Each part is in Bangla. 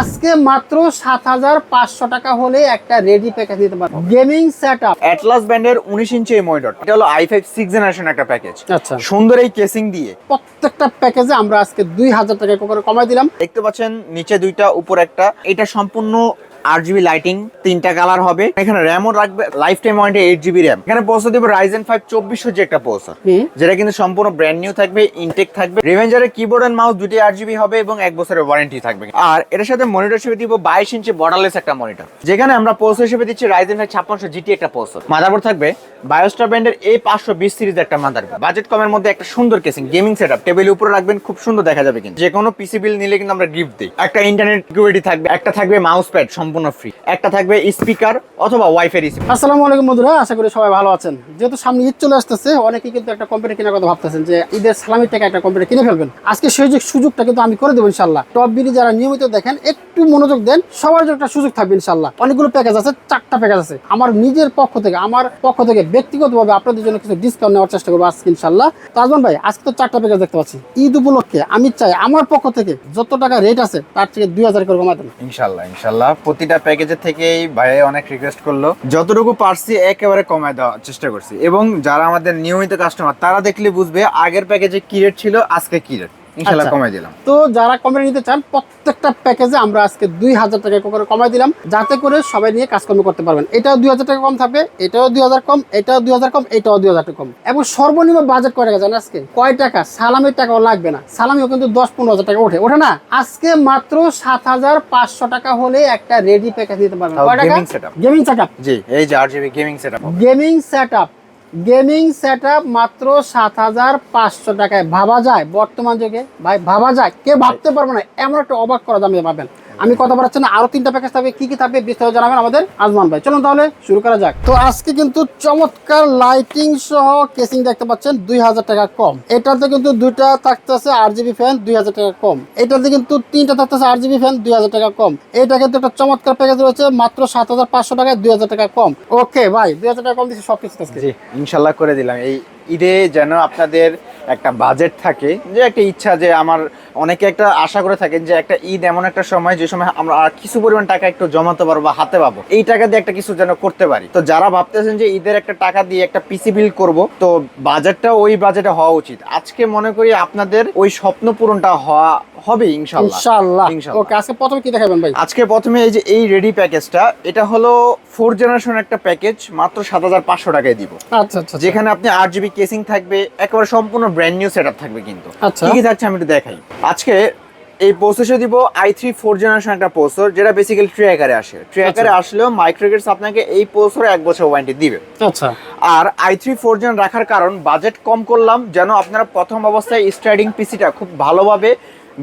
আজকে মাত্র সাত হাজার পাঁচশো টাকা হলে একটা রেডি প্যাকেজ দিতে পারব। গেমিং সেট আপ অ্যাটলাস ব্র্যান্ডের উনিশ ইঞ্চি এমআই মনিটর এটা হলো আই ফাইভ সিক্স জেনারেশন একটা প্যাকেজ আচ্ছা। সুন্দর এই কেসিং দিয়ে। প্রত্যেকটা প্যাকেজে আমরা আজকে দুই হাজার টাকা করে কমাই দিলাম। দেখতে পাচ্ছেন নিচে দুইটা উপর একটা। এটা সম্পূর্ণ আট জিবি লাইটিং তিনটা কালার হবে। এখানে র্যামও রাখবে life time warranty eight GB RAM এখানে পৌঁছে দেবে রাইজেন ফাইভ চব্বিশশো যে একটা পৌঁছা যেটা কিন্তু সম্পূর্ণ ব্র্যান্ড নিউ থাকবে ইনটেক থাকবে। রেভেঞ্জারের কিবোর্ড এন্ড মাউস দুটি আট জিবি হবে এবং এক বছরের ওয়ারেন্টি থাকবে। আর এটার সাথে মনিটর হিসেবে দিব বাইশ ইঞ্চি বর্ডারলেস একটা মনিটর যেখানে আমরা পৌঁছ হিসেবে দিচ্ছি রাইজেন ফাইভ ছাপ্পান্নশো জিটি একটা পৌঁছ মাদারবোর্ড থাকবে বায়োস্টার ব্র্যান্ডের এ পাঁচশো বিশ সিরিজ একটা মাদারবোর্ড বাজেট কমের মধ্যে একটা সুন্দর কেসিং গেমিং সেট আপ টেবিলের উপরে রাখবেন খুব সুন্দর দেখা যাবে কিন্তু। যে কোনো পিসি বিল নিলে কিন্তু আমরা গিফট দিই। একটা ইন্টারনেট সিকিউরিটি থাকবে একটা থাকবে মাউস প্যাড সম্পূর্ণ। ফ্রি একটা থাকবে স্পিকার অথবা ওয়াইফাই রিসিভার আসসালামু আলাইকুম বন্ধুরা আশা করি সবাই ভালো আছেন। যেহেতু সামনে ঈদ চলে আসতেছে অনেকেই কিন্তু একটা কম্পিউটার কেনার কথা ভাবতেছেন যে ঈদের সালামির টাকা একটা কম্পিউটার কিনে ফেলবেন। আজকে সেই যে সুযোগটা কিন্তু আমি করে দেবো ইনশাল্লাহ টপ বিডি যারা নিয়মিত দেখেন একটু মনোযোগ দেন সবার জন্য একটা সুযোগ থাকবে ইনশাল্লাহ অনেকগুলো প্যাকেজ আছে চারটা প্যাকেজ আছে। আমার নিজের পক্ষ থেকে আমার পক্ষ থেকে ব্যক্তিগতভাবে আপনাদের জন্য কিছু ডিসকাউন্ট নেওয়ার চেষ্টা করব আজকে ইনশাল্লাহ তাজমান ভাই আজকে তো চারটা প্যাকেজ দেখতে পাচ্ছি। ঈদ উপলক্ষে আমি চাই আমার পক্ষ থেকে যত টাকা রেট আছে তার থেকে দুই হাজার করে কমাতেন ইনশাল্লাহ ইনশাল্লাহ প্রতিটা প্যাকেজের থেকেই ভাইয়ে অনেক রিকোয়েস্ট করল। যতটুকু পারছি একেবারে কমায় দেওয়ার চেষ্টা করছি। এবং যারা আমাদের নিয়মিত কাস্টমার তারা দেখলে বুঝবে আগের প্যাকেজে কি রেট ছিল, আজকে কি রেট ইনশাল্লাহ আচ্ছা। কমাই দিলাম। তো যারা কম্পিউটার নিতে চান প্রত্যেকটা প্যাকেজে আমরা আজকে দুই হাজার টাকা করে কমাই দিলাম যাতে করে সবাই নিয়ে কাজকর্ম করতে পারবেন। এটাও দুই হাজার টাকা কম থাকবে এটাও দুই হাজার কম এটাও দুই হাজার কম এটাও দুই হাজার টাকা কম। এবং সর্বনিম্ন বাজেট কয় টাকা জানেন আজকে? কয় টাকা? সালামের টাকাও লাগবে না। সালামিও কিন্তু দশ পনেরো হাজার টাকা ওঠে। ওঠে না? আজকে মাত্র সাত হাজার পাঁচশো টাকা হলে একটা রেডি প্যাকেজ নিতে পারবেন। কয় টাকা। গেমিং সেট আপ জি এই যে R GB gaming set gaming set up gaming set মাত্র সাত হাজার পাঁচশো টাকায়। ভাবা যায়, বর্তমান যুগে। ভাই, ভাবা যায়। কে ভাবতে পারবে না, এমন একটা অবাক করা দামে পাবেন। আমি কথা বলাচ্ছি না আরও তিনটা প্যাকেজ থাকবে। কি কি থাকবে বিস্তারিত জানাবেন আমাদের আজমান ভাই। চলুন তাহলে শুরু করা যাক। তো আজকে কিন্তু চমৎকার লাইটিং সহ কেসিং দেখতে পাচ্ছেন দুই হাজার টাকা কম। এটাতে কিন্তু দুইটা থাকতেছে আর জিবি ফ্যান দুই হাজার টাকা কম। এটাতে কিন্তু তিনটা থাকতেছে আর জিবি ফ্যান দুই হাজার টাকা কম। এটা কিন্তু একটা চমৎকার প্যাকেজ রয়েছে, মাত্র সাত হাজার পাঁচশো টাকায় দুই হাজার টাকা কম। ওকে ভাই, দুই হাজার টাকা কম দিচ্ছি সব কিছু ইনশাল্লাহ করে দিলাম। এই ঈদে যেন আপনাদের একটা বাজেট থাকে যে একটা ইচ্ছা যে আমার অনেকে একটা আশা করে থাকেন যে একটা ঈদ এমন একটা সময় যে সময় আমরা আর কিছু পরিমাণ টাকা একটু জমাতে পারব বা হাতে পাবো। এই টাকা দিয়ে একটা কিছু যেন করতে পারি। তো যারা ভাবতেছেন যে ঈদের একটা টাকা দিয়ে একটা পিসি বিল করব তো বাজেটটা ওই বাজেটে হওয়া উচিত। আজকে মনে করি আপনাদের ওই স্বপ্ন পূরণটা হওয়া হবে ইনশাআল্লাহ। ইনশাআল্লাহ। ওকে আজকে প্রথমে কি দেখাবেন ভাই? আজকে প্রথমে এই যে এই রেডি প্যাকেজটা এটা হলো ফোর জেনারেশন একটা প্যাকেজ মাত্র সাত হাজার পাঁচশো টাকায় দিব। আচ্ছা আচ্ছা যেখানে আপনি আট জিবি কেসিং থাকবে একেবারে সম্পূর্ণ ব্র্যান্ড নিউ সেট থাকবে কিন্তু। আচ্ছা। কি কি থাকছে আমি একটু দেখাই। আজকে এই প্রসেসর দিব আই থ্রি ফোর জেনারেশন একটা প্রসেসর যেটা বেসিক্যালি ট্র্যাকারে আসে। ট্র্যাকারে আকারে আসলেও মাইক্রোগেটস আপনাকে এই প্রসেসরে এক বছর ওয়ারেন্টি দিবে। আচ্ছা। আর আই থ্রি ফোর জেন রাখার কারণ বাজেট কম করলাম যেন আপনারা প্রথম অবস্থায় স্ট্রাইডিং পিসিটা খুব ভালোভাবে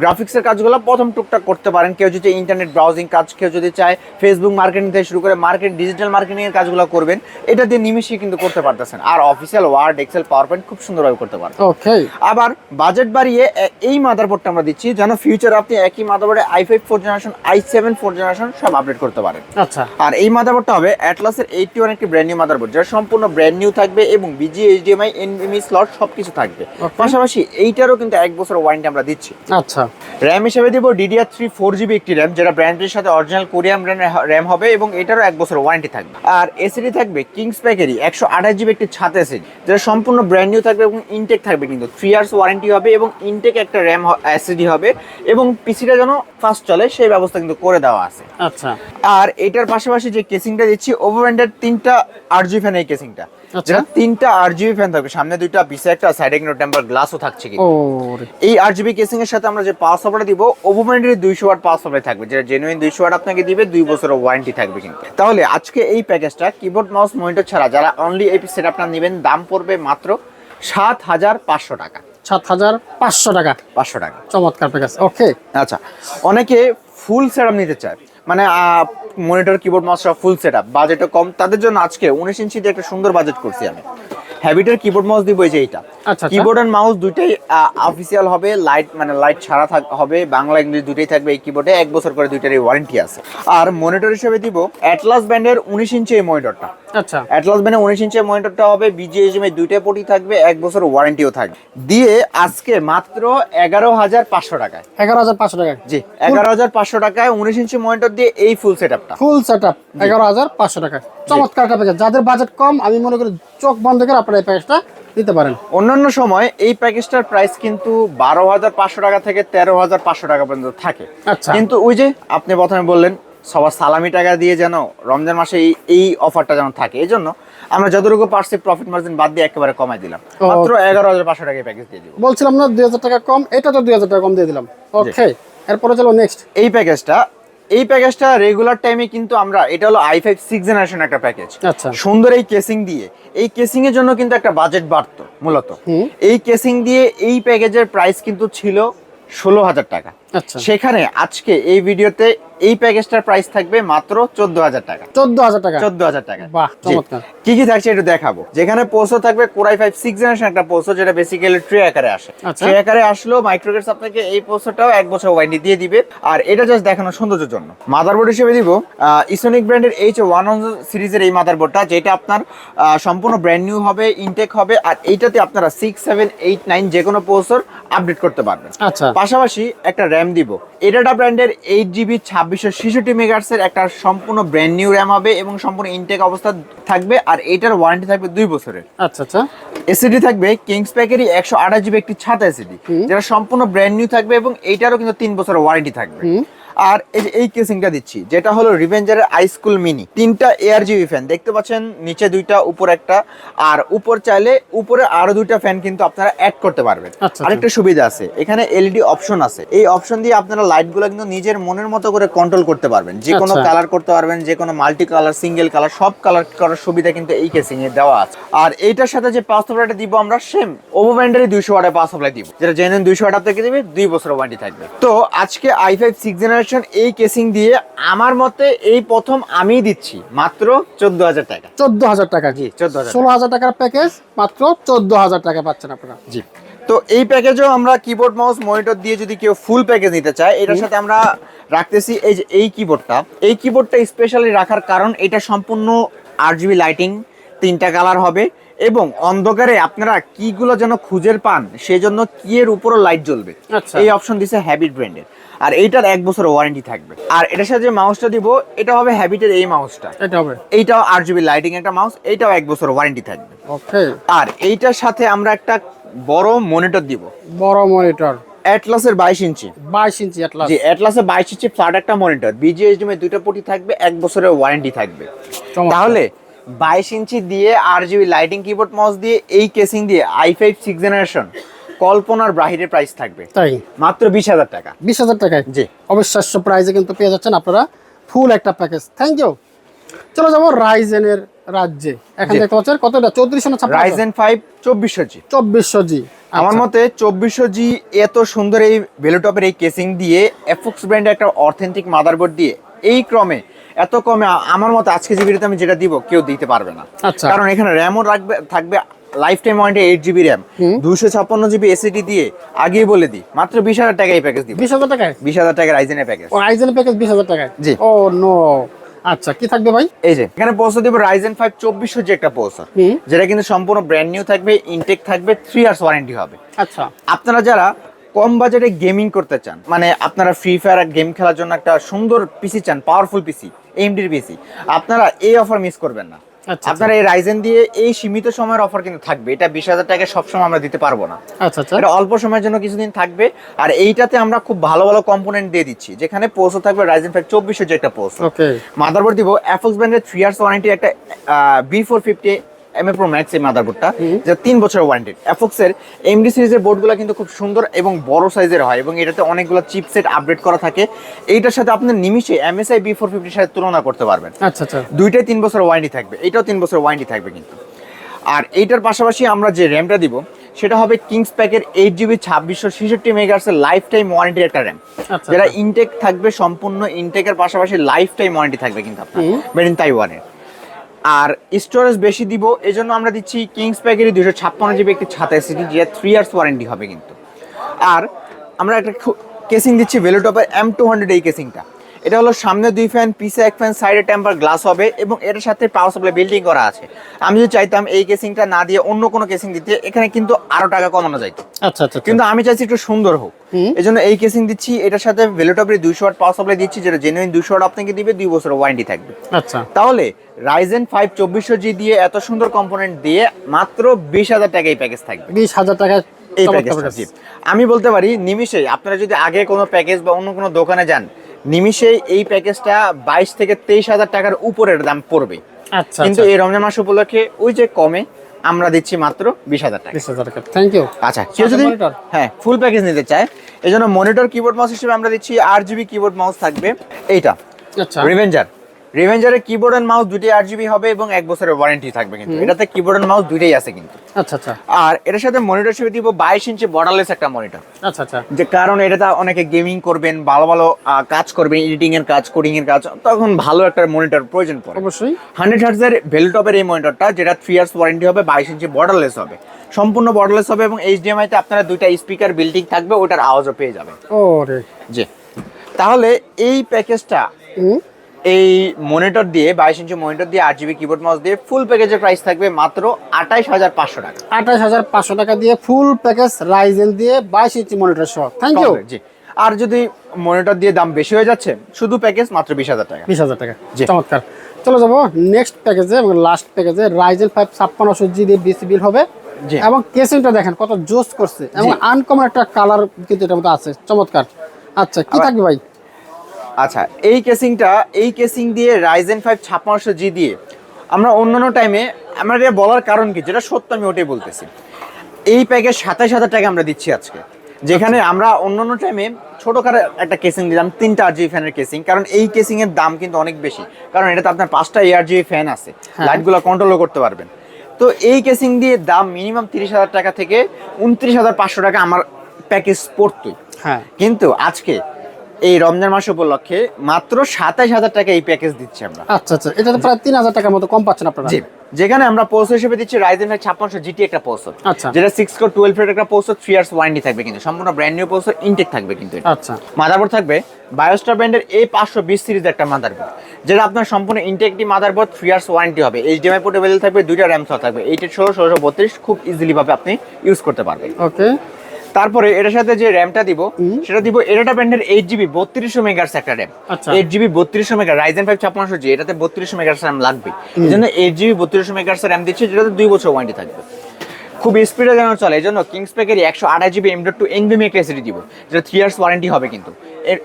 গ্রাফিক্সের কাজগুলো প্রথম টুকটাক করতে পারেন। কেউ যদি ইন্টারনেট ব্রাউজিং কাজ কেউ যদি চায় ফেসবুক মার্কেটিং থেকে শুরু করে মার্কেট ডিজিটাল মার্কেটিং এর কাজগুলো করবেন এটা দিয়ে নিমিশে কিন্তু করতে পারতেছেন। আর official word excel power point খুব সুন্দরভাবে করতে পারেন ওকে আবার বাজেট বাড়িয়ে এই মাদারবোর্ডটা আমরা দিচ্ছি যেন ফিউচার আপনি একই মাদারবোর্ডে i five four generation i seven four generation সব আপডেট করতে পারেন। আচ্ছা। আর এই মাদারবোর্ডটা হবে অ্যাটলাসের এইটটি ওয়ান একটি ব্র্যান্ড নিউ মাদারবোর্ড যেটা সম্পূর্ণ ব্র্যান্ড নিউ থাকবে এবং বিজি এইচডিএমআই এনএমই স্লট সব কিছু থাকবে. পাশাপাশি এইটারও কিন্তু এক বছর ওয়ারেন্টি আমরা দিচ্ছি। আচ্ছা। র্যাম হিসেবে দিব ডিডিআর থ্রি ফোর জিবি একটি র্যাম যেটা ব্র্যান্ডের সাথে অরিজিনাল ব্র্যান্ডের র্যাম হবে এবং এটারও এক বছর ওয়ারেন্টি থাকবে। আর এসিডি থাকবে কিংস প্যাকেরই একশো আঠাশ জিবি একটি ছাদ এসিডি যেটা সম্পূর্ণ ব্র্যান্ড নিউ থাকবে এবং ইনটেক থাকবে কিন্তু। থ্রি ইয়ার্স ওয়ারেন্টি হবে এবং ইনটেক একটা র্যাম এসিডি হবে এবং পিসিটা যেন ফাস্ট চলে সেই ব্যবস্থা কিন্তু করে দেওয়া আছে। আচ্ছা। আর এটার পাশাপাশি যে কেসিংটা দিচ্ছি ওভারব্যান্ডের তিনটা আর জি ফ্যান এই কেসিংটা আচ্ছা। যেটা তিনটা আর জিবি ফ্যান থাকবে। সামনে দুইটা পিছে একটা সাইডে কিন্তু টেম্পার গ্লাসও থাকছে কিন্তু। এই আর জিবি কেসিং এর সাথে আমরা যে পাওয়ার সাপ্লাই দিব ওভারব্যান্ডের দুইশো ওয়াট পাওয়ার সাপ্লাই থাকবে। যেটা জেনুইন দুইশো ওয়াট আপনাকে দিবে দুই বছরের ওয়ারেন্টি থাকবে কিন্তু। তাহলে আজকে এই প্যাকেজটা কিবোর্ড মাউস মনিটর ছাড়া যারা অনলি এই সেট আপটা নেবেন দাম পড়বে মাত্র সাত হাজার পাঁচশো টাকা। সাত হাজার পাঁচশো টাকা। পাঁচশো টাকা। চমৎকার প্যাকেজ ওকে আচ্ছা। অনেকে ফুল সেটআপ নিতে চায়। মানে মনিটর কিবোর্ড সব ফুল সেটআপ বাজেটও কম। তাদের জন্য আজকে উনিশ ইঞ্চিতে একটা সুন্দর বাজেট করছি আমি। হ্যাবিটের কিবোর্ড মাউস দিব এই যে এইটা। কিবোর্ড এন্ড মাউস দুইটাই অফিসিয়াল হবে লাইট মানে লাইট ছাড়া থাক- হবে বাংলা ইংলিশ দুইটাই থাকবে এই কিবোর্ডে এক বছর করে দুইটারই ওয়ারেন্টি আছে। আর মনিটর হিসেবে দিব অ্যাটলাস ব্যান্ডের উনিশ ইঞ্চি এই মনিটরটা আচ্ছা। অ্যাটলাস ব্যান্ডের উনিশ ইঞ্চি মনিটরটা হবে বিজিএসএম এর দুইটা পটি থাকবে এক বছর ওয়ারেন্টিও থাকবে। দিয়ে আজকে মাত্র এগারো হাজার পাঁচশো টাকায়। এগারো হাজার পাঁচশো টাকা জি এগারো হাজার পাঁচশো টাকায় উনিশ ইঞ্চি মনিটর দিয়ে এই ফুল সেট আপটা ফুল সেট আপ এগারো হাজার পাঁচশো টাকা চমৎকার একটা প্যাকেজ যাদের বাজেট কম আমি মনে করি চোখ বন্ধ করে আপনারা এই প্যাকেজটা নিতে পারেন। অন্যান্য সময় এই প্যাকেজটার প্রাইস কিন্তু বারো হাজার পাঁচশো টাকা থেকে তেরো হাজার পাঁচশো টাকা পর্যন্ত থাকে। আচ্ছা। কিন্তু ওই যে আপনি প্রথমে বললেন সবার সালামি টাকা দিয়ে যেন রমজান মাসে এই এই অফারটা যেন থাকে। এই জন্য আমরা যতটুকু পারছি প্রফিট মার্জিন বাদ দিয়ে একেবারে কমাই দিলাম। মাত্র এগারো হাজার পাঁচশো টাকা প্যাকেজ দিয়ে দিব। বলছিলাম না দুই হাজার টাকা কম এটা তো দুই হাজার টাকা কম দিয়ে দিলাম। ওকে এরপরে চলো নেক্সট এই প্যাকেজটা এই প্যাকেজটা রেগুলার টাইমে কিন্তু আমরা এটা হলো আই ফাইভ সিক্স জেনারেশন একটা প্যাকেজ আচ্ছা। সুন্দর এই কেসিং দিয়ে এই কেসিং এর জন্য কিন্তু একটা বাজেট বাড়তো মূলত। এই কেসিং দিয়ে এই প্যাকেজের প্রাইস কিন্তু ছিল ষোলো হাজার টাকা। আচ্ছা। সেখানে আজকে এই ভিডিওতে এই প্যাকেজটার প্রাইস থাকবে মাত্র চোদ্দ হাজার টাকা। চোদ্দ হাজার টাকা? চোদ্দ হাজার টাকা। বাহ, চমৎকার। কি কি থাকছে একটু দেখাবো। যেখানে পোস্টও থাকবে core i five six generation একটা পোস্ট যেটা বেসিক্যালি ট্রে আকারে আসে। আচ্ছা। ট্রে আকারে আসলেও মাইক্রোগেটস আপনাকে এই পোস্টটাও এক বছর ওয়ারেন্টি দিয়ে দিবে। আর এটা জাস্ট দেখানো সৌন্দর্যের জন্য। মাদারবোর্ড হিসেবে দিব ইসোনিক ব্র্যান্ডের এইচ ওয়ান সিরিজের এই মাদারবোর্ডটা যেটা আপনার সম্পূর্ণ ব্র্যান্ড নিউ হবে ইনটেক হবে আর এইটাতে আপনারা সিক্স সেভেন এইট নাইন যে কোনো পোস্টর আপডেট করতে পারবেন। আচ্ছা। পাশাপাশি একটা র্যাম দিব। এডাটা ব্র্যান্ডের এইট জিবি ছাব্বিশশো ছেষট্টি মেগার্সের একটা সম্পূর্ণ ব্র্যান্ড নিউ র্যাম হবে এবং সম্পূর্ণ ইনটেক অবস্থা থাকবে আর এটার ওয়ারেন্টি থাকবে দুই বছরের। আচ্ছা আচ্ছা। এসিডি থাকবে কিংস প্যাকেরই একশো আঠাশ জিবি একটি ছাতা এসিডি যেটা সম্পূর্ণ ব্র্যান্ড নিউ থাকবে এবং এটারও কিন্তু তিন বছরের ওয়ারেন্টি থাকবে। আর এই যে এই কেসিংটা দিচ্ছি যেটা হলো রিভেঞ্জারের আইস্কুল মিনি তিনটা এয়ার জিবি ফ্যান দেখতে পাচ্ছেন? নিচে দুইটা উপর একটা। আর উপর চাইলে উপরে আরও দুইটা ফ্যান কিন্তু আপনারা অ্যাড করতে পারবেন। আচ্ছা। আরেকটা সুবিধা আছে এখানে এলইডি অপশন আছে। এই অপশন দিয়ে আপনারা লাইটগুলো কিন্তু নিজের মনের মতো করে কন্ট্রোল করতে পারবেন। যে কোনো আচ্ছা। কালার করতে পারবেন যে কোনো মাল্টি কালার সিঙ্গেল কালার সব কালার করার সুবিধা কিন্তু এই কেসিং এ দেওয়া আছে। আর এইটার সাথে যে পাওয়ার সাপ্লাইটা দিব আমরা সেম ওভো ব্র্যান্ডেরই দুইশো ওয়াটের পাওয়ার সাপ্লাই দিব। যেটা জেনুইন দুইশো ওয়াট থেকে দিবে দুই বছর ওয়ারেন্টি থাকবে। তো আজকে আই ফাইভ সিক্স জেনারেশন এই কেসিং দিয়ে আমার মতে এই প্রথম আমিই দিচ্ছি মাত্র চোদ্দ হাজার টাকা। চোদ্দ হাজার টাকা। জি চোদ্দ হাজার ষোলো হাজার টাকার প্যাকেজ মাত্র চোদ্দ হাজার টাকা পাচ্ছেন আপনারা। জি তো এই প্যাকেজও আমরা কিবোর্ড মাউস মনিটর দিয়ে যদি কেউ ফুল প্যাকেজ নিতে চায় এটার সাথে আমরা রাখতেছি এই যে এই কিবোর্ডটা এই কিবোর্ডটা স্পেশালি রাখার কারণ এটা সম্পূর্ণ আর জিবি লাইটিং তিনটা কালার হবে। এবং অন্ধকারে আপনারা কিগুলো যেন খুঁজে পান সেজন্য কি এর উপরও লাইট জ্বলবে। আচ্ছা। এই অপশন দিছে হ্যাবিট ব্র্যান্ডের আর এইটার এক বছর ওয়ারেন্টি থাকবে। আর এটার সাথে যে মাউসটা দিব এটা হবে হ্যাবিটের এই মাউসটা এটা হবে। এইটাও আর জিবি লাইটিং একটা মাউস এইটাও এক বছর ওয়ারেন্টি থাকবে। ওকে। আর এইটার সাথে আমরা একটা বড় মনিটর দিব। বড় মনিটর অ্যাটলাসের বাইশ ইঞ্চি। বাইশ ইঞ্চি অ্যাটলাস জি অ্যাটলাসের বাইশ ইঞ্চি ফ্ল্যাট একটা মনিটর বিজিএসডিএম এর দুইটা পটি থাকবে এক বছরের ওয়ারেন্টি থাকবে। তাহলে বাইশ ইঞ্চি দিয়ে R GB lighting keyboard mouse দিয়ে এই কেসিং দিয়ে আই ফাইভ সিক্স জেনারেশন কল্পনার বাহিরে প্রাইস থাকবে। তাই? মাত্র বিশ হাজার টাকা। বিশ হাজার টাকায়? জি। অবিশ্বাস্য প্রাইজে কিন্তু পেয়ে যাচ্ছেন আপনারা। ফুল একটা প্যাকেজ থ্যাংক ইউ চলো যাব রাইজেনের রাজ্যে। এখানে। দেখতে পাচ্ছেন কতটা? চৌত্রিশশো না রাইজেন ফাইভ চব্বিশশো জি। চব্বিশশো জি। আমার মতে চব্বিশশো জি এত সুন্দর এই ভেলোটপের এই কেসিং দিয়ে এফক্স ব্র্যান্ডের একটা অথেন্টিক মাদারবোর্ড দিয়ে এই ক্রমে এত কমে আমার মতো আজকে ভিডিওতে আমি যেটা দিব কেউ দিতে পারবে না। আচ্ছা। কারণ এখানে র্যামও রাখবে থাকবে life time warranty eight GB RAM দুশো ছাপ্পান্ন জিবি এসিডি দিয়ে আগেই বলে দিই মাত্র বিশ হাজার টাকা এই প্যাকেজ দিব। বিশ হাজার টাকায়? বিশ হাজার টাকা রাইজেনের প্যাকেজ ও রাইজেনের প্যাকেজ বিশ হাজার টাকায়? জি। ও নো আচ্ছা কি থাকবে ভাই? এই যে এখানে পৌঁছে দিব রাইজেন ফাইভ চব্বিশশো যে একটা হুম। যেটা কিন্তু সম্পূর্ণ ব্র্যান্ড নিউ থাকবে ইনটেক থাকবে থ্রি ইয়ার্স ওয়ারেন্টি হবে। আচ্ছা। আপনারা যারা কম বাজেটে গেমিং করতে চান মানে আপনারা ফ্রি ফায়ার গেম খেলার জন্য একটা সুন্দর পিসি চান পাওয়ারফুল পিসি এমডির পিসি আপনারা এই অফার মিস করবেন না। আচ্ছা, আপনারা এই রাইজেন দিয়ে এই সীমিত সময়ের অফার কিন্তু থাকবে। এটা বিশ হাজার টাকা সবসময় আমরা দিতে পারব না। আচ্ছা আচ্ছা। এটা অল্প সময়ের জন্য কিছুদিন থাকবে। আর এইটাতে আমরা খুব ভালো ভালো কম্পোনেন্ট দিয়ে দিচ্ছি। যেখানে পোস্ট থাকবে রাইজেন ফাইভ চব্বিশশো যে একটা পোস্ট মাদারবোর্ড দিব অ্যাফক্স ব্র্যান্ডের থ্রি ইয়ার্স ওয়ারেন্টি একটা B four fifty M A pro max এই মাদারবোর্ডটা যেটা তিন বছরের ওয়ারেন্টি অ্যাফক্স এর এমডি সিরিজের বোর্ডগুলো কিন্তু খুব সুন্দর এবং বড় সাইজের হয় এবং এটাতে অনেকগুলো চিপসেট আপডেট করা থাকে। এইটার সাথে আপনি নিমিশে এমএসআই বি ফোর ফিফটির সাথে তুলনা করতে পারবেন। আচ্ছা আচ্ছা। দুইটাই তিন বছর ওয়ারেন্টি থাকবে। এটাও তিন বছর ওয়ারেন্টি থাকবে কিন্তু। আর এইটার পাশাপাশি আমরা যে র্যামটা দিব সেটা হবে কিংস প্যাকের এইট জিবি ছাব্বিশশো ছেষট্টি মেগার্সের লাইফ টাইম ওয়ারেন্টির একটা র্যাম আচ্ছা, যেটা আচ্ছা। ইনটেক থাকবে সম্পূর্ণ ইনটেকের পাশাপাশি লাইফ টাইম ওয়ারেন্টি থাকবে কিন্তু আপনার। মেড ইন তাইওয়ানের আর স্টোরেজ বেশি দিব এই জন্য আমরা দিচ্ছি কিংস প্যাকেরই দুশো ছাপ্পান্ন জিবি একটি ছাতা এসিডি যে থ্রি ইয়ার্স ওয়ারেন্টি হবে কিন্তু। আর আমরা একটা কেসিং দিচ্ছি ভেলোটপের এম টু হান্ড্রেড এই কেসিংটা এটা হলো সামনে দুই ফ্যান পিছে এক ফ্যান সাইডে টেম্পার গ্লাস হবে এবং এর সাথে পাওয়ার সাপ্লাই বিল্ডিং করা আছে। আমি যদি চাইতাম এই কেসিংটা না দিয়ে অন্য কোনো কেসিং দিতে এখানে কিন্তু আরও টাকা কমানো যায় আচ্ছা আচ্ছা কিন্তু আমি চাইছি একটু সুন্দর হোক। এই জন্য এই কেসিং দিচ্ছি এটার সাথে ভেলোটপের দুইশো ওয়াট পাওয়ার সাপ্লাই দিচ্ছি যেটা জেনুইন দুইশো ওয়াট আপনাকে দিবে দুই বছর ওয়ারেন্টি থাকবে। আচ্ছা। তাহলে রাইজেন ফাইভ চব্বিশশো জি দিয়ে এত সুন্দর কম্পোনেন্ট দিয়ে মাত্র বিশ হাজার টাকা এই প্যাকেজ থাকবে। বিশ হাজার টাকা এই চমৎকার প্যাকেজটা package। জি আমি বলতে পারি নিমিষে আপনারা যদি আগে কোনো প্যাকেজ বা অন্য কোনো দোকানে যান নিমিষে এই প্যাকেজটা বাইশ থেকে তেইশ হাজার টাকার উপরের দাম পড়বে। আচ্ছা কিন্তু আচ্ছা। এই রমজান মাস উপলক্ষে ওই যে কমে আমরা দিচ্ছি মাত্র বিশ হাজার টাকা। বিশ হাজার টাকা। থ্যাংক ইউ আচ্ছা কেউ যদি হ্যাঁ ফুল প্যাকেজ নিতে চায় এই জন্য মনিটর কিবোর্ড মাউস হিসেবে আমরা দিচ্ছি আর জিবি কিবোর্ড মাউস থাকবে। এইটা আচ্ছা। রিভেঞ্জার রিভেঞ্জারের কিবোর্ড এন্ড মাউস দুটোই আট জিবি হবে এবং এক বছরের ওয়ারেন্টি থাকবে কিন্তু। এটাতে কিবোর্ড এন্ড মাউস দুইটাই আছে কিন্তু। আচ্ছা আচ্ছা। আর এটার সাথে মনিটর হিসেবে দিব বাইশ ইঞ্চি বর্ডারলেস একটা মনিটর আচ্ছা আচ্ছা। যে কারণ এটাতে অনেকে গেমিং করবেন ভালো ভালো কাজ করবেন এডিটিং এর কাজ কোডিং এর কাজ তখন ভালো একটা মনিটর প্রয়োজন পড়ে। অবশ্যই। হান্ড্রেড হার্টসের ভেলটপের এই মনিটরটা যেটা থ্রি ইয়ার্স ওয়ারেন্টি হবে বাইশ ইঞ্চি বর্ডারলেস হবে। সম্পূর্ণ বর্ডারলেস হবে এবং এইচডিএমআই তে আপনারা দুইটা স্পিকার বিল্ডিং থাকবে ওটার আওয়াজও পেয়ে যাবেন। ও রে জি। তাহলে এই প্যাকেজটা এই মনিটর দিয়ে বাইশ ইঞ্চি মনিটর দিয়ে আট জিবি কিবোর্ড মাউস দিয়ে ফুল প্যাকেজের প্রাইস থাকবে মাত্র আঠাইশ হাজার পাঁচশো টাকা। আঠাশ হাজার পাঁচশো টাকা দিয়ে ফুল প্যাকেজ রাইজেন দিয়ে বাইশ ইঞ্চি মনিটর সহ। Thank you ji. আর যদি মনিটর দিয়ে দাম বেশি হয়ে যাচ্ছে শুধু প্যাকেজ মাত্র বিশ হাজার টাকা। বিশ হাজার টাকা। জি। চমৎকার। চলে যাব নেক্সট প্যাকেজে এবং লাস্ট প্যাকেজে রাইজেন ফাইভ ছাপ্পান্নশো জি দিয়ে বিসি বিল হবে। এবং কেসিংটা দেখেন কত জোস করছে। এবং আনকমন একটা কালার কিন্তু এটার মধ্যে আছে। চমৎকার। আচ্ছা কি থাকবে ভাই? আচ্ছা এই কেসিংটা এই কেসিং দিয়ে রাইজেন ফাইভ ছাপ্পান্নশো জি দিয়ে আমরা অন্যান্য টাইমে আমরা এটা বলার কারণ কি? যেটা সত্য আমি ওটাই বলতেছি। এই প্যাকেজ সাতাশ হাজার টাকা আমরা দিচ্ছি আজকে। যেখানে আমরা অন্যান্য টাইমে ছোটখাটো একটা কেসিং দিলাম তিনটা আর জি ফ্যানের কেসিং কারণ এই কেসিংয়ের দাম কিন্তু অনেক বেশি। কারণ এটাতে আপনার পাঁচটা এয়ার জি ফ্যান আছে। হ্যাঁ। লাইটগুলো কন্ট্রোলও করতে পারবেন। তো এই কেসিং দিয়ে দাম মিনিমাম তিরিশ হাজার টাকা থেকে উনত্রিশ হাজার পাঁচশো টাকা আমার প্যাকেজ পড়তোই। হ্যাঁ। কিন্তু আজকে এই রমজান মাস উপলক্ষে মাত্র সাতাশ হাজার টাকা এই প্যাকেজ দিচ্ছি আমরা। আচ্ছা আচ্ছা। এটা তো প্রায় তিন হাজার টাকার মতো কম পাচ্ছেন আপনারা। জি। যেখানে আমরা পোস্ট হিসেবে দিচ্ছি রাইজেন ফাইভ ছাপ্পান্নশো জিটি একটা পোস্ট আচ্ছা। যেটা সিক্স কোর টুয়েলভ এর একটা পোস্ট থ্রি ইয়ার্স ওয়ারেন্টি থাকবে কিন্তু। সম্পূর্ণ ব্র্যান্ড নিউ পোস্ট ইনটেক থাকবে কিন্তু আচ্ছা। মাদারবোর্ড থাকবে বায়োস্টার ব্র্যান্ডের এ পাঁচশো বিশ সিরিজ একটা মাদারবোর্ড যেটা আপনার সম্পূর্ণ ইনটেকটি মাদারবোর্ড থ্রি ইয়ার্স ওয়ারেন্টি হবে। এইচডিএমআই পোর্টেবল থাকবে দুইটা র্যাম সহ থাকবে। এইটের ষোলো ষোলোশো বত্রিশ খুব ইজিলি ভাবে আপনি ইউজ করতে পারবেন। ওকে তারপরে এটার সাথে যে র্যামটা দিব সেটা দিব এটাটা ব্র্যান্ডের এইট জিবি বত্রিশশো মেগার্স একটা র্যাম। এইট জিবি বত্রিশশো মেগা রাইজেন ফাইভ ছাপ্পান্নশো জি এটাতে বত্রিশশো মেগার্স র্যাম লাগবে। এই জন্য এইট জিবি বত্রিশশো মেগার্স র্যাম দিচ্ছে যেটাতে দুই বছর ওয়ারেন্টি থাকবে। খুব স্পিডে যেন চলে এই জন্য কিংস প্যাকের একশো আঠাশ GB M dot two NVMe একটা এসিডি দিব যেটা থ্রি ইয়ার্স ওয়ারেন্টি হবে কিন্তু।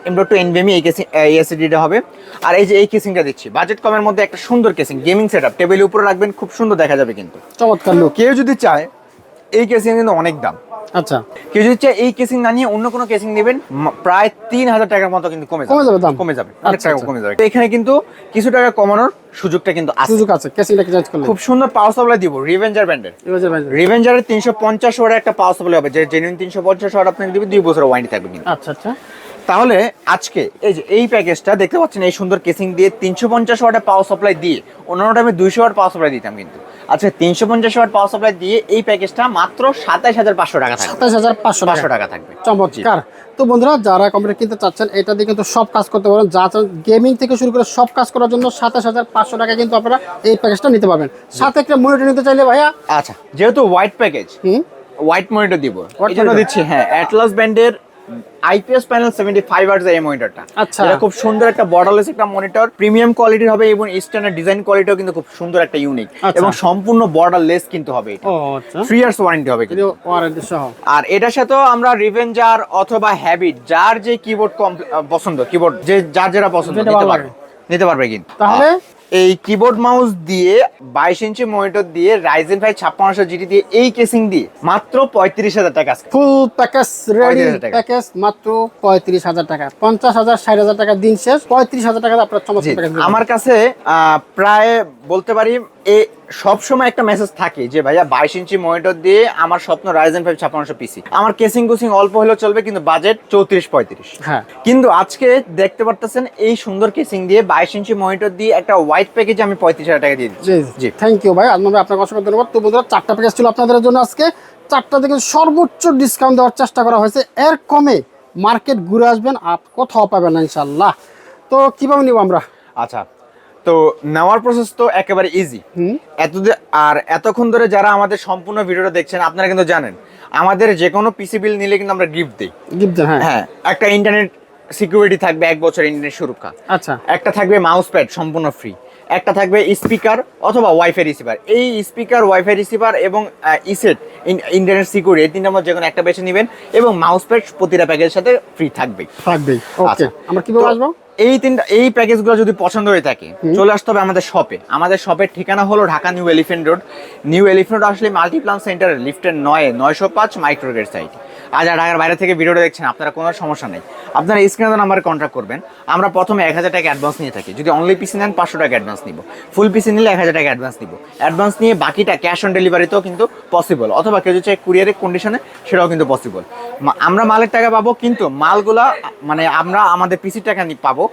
এম ডট টু এনভিএমি এই কেসিং এই এসিডিটা হবে। আর এই যে এই কেসিংটা দিচ্ছি বাজেট কমের মধ্যে একটা সুন্দর কেসিং গেমিং সেট আপ টেবিলের উপরে রাখবেন খুব সুন্দর দেখা যাবে কিন্তু। চমৎকার লুক কেউ যদি চায় এই কেসিং কিন্তু অনেক দাম। আচ্ছা। কেউ যদি চায় এই কেসিং না নিয়ে অন্য কোনো কেসিং নেবেন প্রায় তিন হাজার টাকার মতো কিন্তু কমে কমে যাবে দাম? কমে যাবে। অনেক আচ্ছা, টাকা আচ্ছা। কমে যাবে। এখানে কিন্তু কিছু টাকা কমানোর সুযোগটা কিন্তু আছে। সুযোগ আছে কেসিংটা চেঞ্জ করলে খুব সুন্দর পাওয়ার সাপ্লাই দিব রিভেঞ্জার ব্র্যান্ডের রিভেঞ্জারের তিনশো পঞ্চাশ ওয়ার একটা পাওয়ার সাপ্লাই হবে যে জেনুইন তিনশো পঞ্চাশ ওয়ার আপনাকে দিবে দুই বছর ওয়ারেন্টি থাকবে কিন্তু। আচ্ছা আচ্ছা। তাহলে আজকে এই যে এই প্যাকেজটা দেখতে পাচ্ছেন এই সুন্দর কেসিং দিয়ে তিনশো পঞ্চাশ ওয়াটের পাওয়ার সাপ্লাই দিয়ে অন্যান্য টাইমে দুইশো ওয়াট পাওয়ার সাপ্লাই দিতাম কিন্তু। আচ্ছা তিনশো পঞ্চাশ ওয়াট পাওয়ার সাপ্লাই দিয়ে এই প্যাকেজটা মাত্র সাতাশ হাজার পাঁচশো টাকা সাতাশ হাজার পাঁচশো পাঁচশো টাকা থাকবে। চমৎকার। তো বন্ধুরা যারা কম্পিউটার কিনতে চাচ্ছেন এটা দিয়ে কিন্তু সব কাজ করতে পারেন। যা গেমিং থেকে শুরু করে সব কাজ করার জন্য সাতাশ হাজার পাঁচশো টাকা কিন্তু আপনারা এই প্যাকেজটা নিতে পারবেন। সাথে একটা মনিটর নিতে চাইলে ভাইয়া? আচ্ছা যেহেতু হোয়াইট প্যাকেজ হুম। হোয়াইট মনিটর দিব। এই জন্য দিচ্ছি হ্যাঁ অ্যাটলাস ব্যান্ডের IPS panel seventy five hertz এই মনিটরটা আচ্ছা। এটা খুব সুন্দর একটা বর্ডারলেস একটা মনিটর প্রিমিয়াম কোয়ালিটির হবে এবং স্ট্যান্ডার্ড ডিজাইন কোয়ালিটিও কিন্তু খুব সুন্দর একটা ইউনিক আচ্ছা। এবং সম্পূর্ণ বর্ডারলেস কিন্তু হবে এটা। আচ্ছা। থ্রি ইয়ার্স ওয়ারেন্টি হবে কিন্তু। ওয়ারেন্টি সহ। আর এটার সাথেও আমরা রিভেঞ্জার অথবা হ্যাবিট যার যে কিবোর্ড পছন্দ কিবোর্ড যে যার যেটা পছন্দ নিতে পারবে। নিতে পারবে কিন্তু। তাহলে? এই কিবোর্ড মাউস দিয়ে বাইশ ইঞ্চি মনিটর দিয়ে রাইজেন ফাইভ ছাপ্পান্নশো জিটি দিয়ে এই কেসিং দিয়ে মাত্র পঁয়ত্রিশ হাজার টাকা ফুল প্যাকেজ রেডি প্যাকেজ মাত্র পঁয়ত্রিশ হাজার টাকা। পঞ্চাশ হাজার ষাট হাজার টাকা দিন শেষ পঁয়ত্রিশ হাজার টাকা আপনার চমৎকার আমার কাছে প্রায় বলতে পারি এ সব সময় একটা মেসেজ থাকে যে ভাইয়া বাইশ ইঞ্চি মনিটর দিয়ে আমার স্বপ্ন রাইজেন ফাইভ ছাপ্পান্নশো পিসি আমার কেসিং কুসিং অল্প হলেও চলবে কিন্তু বাজেট চৌত্রিশ পঁয়ত্রিশ। হ্যাঁ। কিন্তু আজকে দেখতে পারতেছেন এই সুন্দর কেসিং দিয়ে বাইশ ইঞ্চি মনিটর দিয়ে একটা হোয়াইট প্যাকেজে আমি পঁয়ত্রিশ হাজার টাকা দিয়ে দিচ্ছি। জি থ্যাংক ইউ ভাই। আজমান ভাই আপনাকে অসংখ্য ধন্যবাদ। তো বন্ধুরা চারটা প্যাকেজ ছিল আপনাদের জন্য আজকে। চারটা থেকে সর্বোচ্চ ডিসকাউন্ট দেওয়ার চেষ্টা করা হয়েছে। এর কমে মার্কেট ঘুরে আসবেন আর কোথাও পাবেন না ইনশাল্লাহ তো কীভাবে নিব আমরা? আচ্ছা তো নেওয়ার প্রসেস তো একেবারে ইজি হুম। এত আর এতক্ষণ ধরে যারা আমাদের সম্পূর্ণ ভিডিওটা দেখছেন আপনারা কিন্তু জানেন আমাদের যে কোনো পিসি বিল নিলে কিন্তু আমরা গিফট দিই। গিফট হ্যাঁ। হ্যাঁ একটা ইন্টারনেট সিকিউরিটি থাকবে এক বছর ইন্টারনেট সুরক্ষা। আচ্ছা। একটা থাকবে মাউস প্যাড সম্পূর্ণ ফ্রি একটা থাকবে স্পিকার অথবা ওয়াইফাই রিসিভার। এই স্পিকার ওয়াইফাই রিসিভার এবং ইসেট ইন্টারনেট সিকিউরিটি এই তিনটার মধ্যে যে কোনো একটা বেছে নেবেন এবং মাউস প্যাড প্রতিটা প্যাকেজের সাথে ফ্রি থাকবে থাকবে আচ্ছা। আমরা কীভাবে আসব? এই তিনটা এই প্যাকেজগুলো যদি পছন্দ হয়ে থাকে চলে আসতে হবে আমাদের শপে আমাদের শপের ঠিকানা হলো Dhaka New Elephant Road. New Elephant Road আসলে মাল্টিপ্লান সেন্টার লিফটের নয় নয়শো পাঁচ মাইক্রোগেট সাইট আজ আর ঢাকার বাইরে থেকে ভিডিওটা দেখছেন আপনারা কোনো সমস্যা নেই। আপনারা স্ক্রিনে নাম্বারে কন্ট্যাক্ট করবেন। আমরা প্রথমে এক হাজার টাকা অ্যাডভান্স নিয়ে থাকি। যদি অনলি পিসি নেন পাঁচশো টাকা অ্যাডভান্স নিব। ফুল পিসি নিলে এক হাজার টাকা অ্যাডভান্স নিব। অ্যাডভান্স নিয়ে বাকিটা ক্যাশ অন ডেলিভারিতেও কিন্তু পসিবল অথবা কেউ চাই কুরিয়ারের কন্ডিশনে সেটাও কিন্তু পসিবল আমরা মালের টাকা পাবো কিন্তু মালগুলা মানে আমরা আমাদের পিসির টাকা পাবো।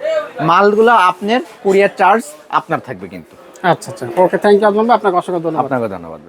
মালগুলা আপনার কুরিয়ার চার্জ আপনার থাকবে কিন্তু। আচ্ছা আচ্ছা। ওকে থ্যাংক ইউ আপনাকে অসংখ্য ধন্যবাদ। আপনাকে ধন্যবাদ